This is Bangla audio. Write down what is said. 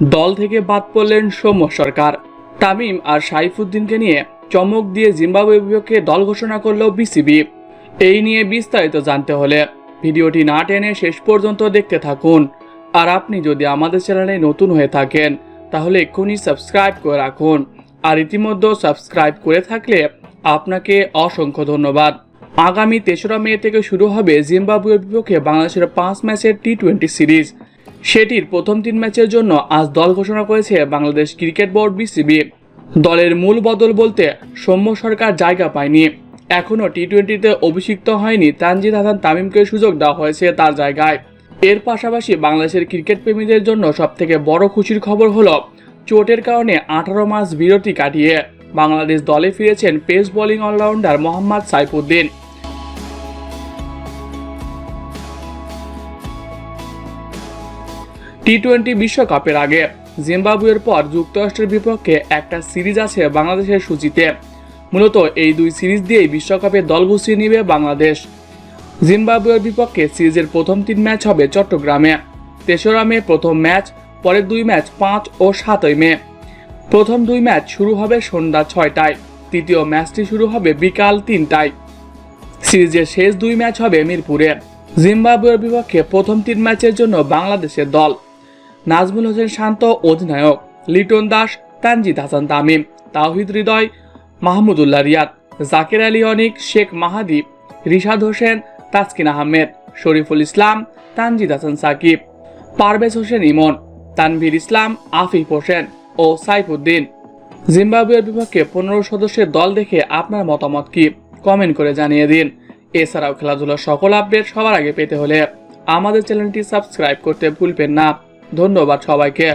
দল থেকে বাদ পড়লেন সৌম্য সরকার। তামিম আর সাইফুদ্দিনকে নিয়ে চমক দিয়ে জিম্বাবুয়ে বিপক্ষে দল ঘোষণা করল বিসিবি। এই নিয়ে বিস্তারিত জানতে হলে ভিডিওটি না টেনে শেষ পর্যন্ত দেখতে থাকুন। আর আপনি যদি আমাদের চ্যানেলে নতুন হয়ে থাকেন, তাহলে এক্ষুনি সাবস্ক্রাইব করে রাখুন। আর ইতিমধ্যে সাবস্ক্রাইব করে থাকলে আপনাকে অসংখ্য ধন্যবাদ। আগামী তেসরা মে থেকে শুরু হবে জিম্বাবুয়ের বিপক্ষে বাংলাদেশের পাঁচ ম্যাচের টি টোয়েন্টি সিরিজ। সেটির প্রথম তিন ম্যাচের জন্য আজ দল ঘোষণা করেছে বাংলাদেশ ক্রিকেট বোর্ড বিসিবি। দলের মূল বদল বলতে সৌম্য সরকার জায়গা পায়নি। এখনও টি টোয়েন্টিতে অভিষিক্ত হয়নি তানজিদ হাসান তামিমকে সুযোগ দেওয়া হয়েছে তার জায়গায়। এর পাশাপাশি বাংলাদেশের ক্রিকেট প্রেমীদের জন্য সবথেকে বড় খুশির খবর হলো, চোটের কারণে আঠারো মাস বিরতি কাটিয়ে বাংলাদেশ দলে ফিরেছেন pace bowling allrounder Mohammad Saifuddin. T twenty বিশ্বকাপের আগে জিম্বাবুয়ের পর যুক্তরাষ্ট্রের বিপক্ষে একটা সিরিজ আছে বাংলাদেশের সূচিতে। মূলত এই দুই সিরিজ দিয়েই বিশ্বকাপে দল গুছিয়ে নেবে বাংলাদেশ। জিম্বাবুয়ের বিপক্ষে সিরিজের প্রথম তিন ম্যাচ হবে চট্টগ্রামে। তেসরা মে প্রথম ম্যাচ, পরের দুই ম্যাচ পাঁচ ও সাতই মে। প্রথম দুই ম্যাচ শুরু হবে সন্ধ্যা ছয়টায়, তৃতীয় ম্যাচটি শুরু হবে বিকাল তিনটায়। সিরিজের শেষ দুই ম্যাচ হবে মিরপুরে। জিম্বাবুয়ের বিপক্ষে প্রথম তিন ম্যাচের জন্য বাংলাদেশের দল। নাজমুল হোসেন শান্ত অধিনায়ক, লিটন দাস, তানজিদ হাসান তামিম, তাওহিদ হৃদয়, মাহমুদুল্লাহ রিয়াদ, জাকির আলী অনিক, শেখ মাহাদি, রিশাদ হোসেন, তাসকিন আহমেদ, শরীফুল ইসলাম, তানজিদ হাসান সাকিব, পারভেজ হোসেন ইমন, তানভীর ইসলাম, আফিফ হোসেন ও সাইফুদ্দিন। জিম্বাবুয়ের বিপক্ষে পনেরো সদস্যের দল দেখে আপনার মতামত কি? কমেন্ট করে জানিয়ে দিন। এছাড়াও খেলাধুলার সকল আপডেট সবার আগে পেতে হলে আমাদের চ্যানেলটি সাবস্ক্রাইব করতে ভুলবেন না। ধন্যবাদ সবাইকে।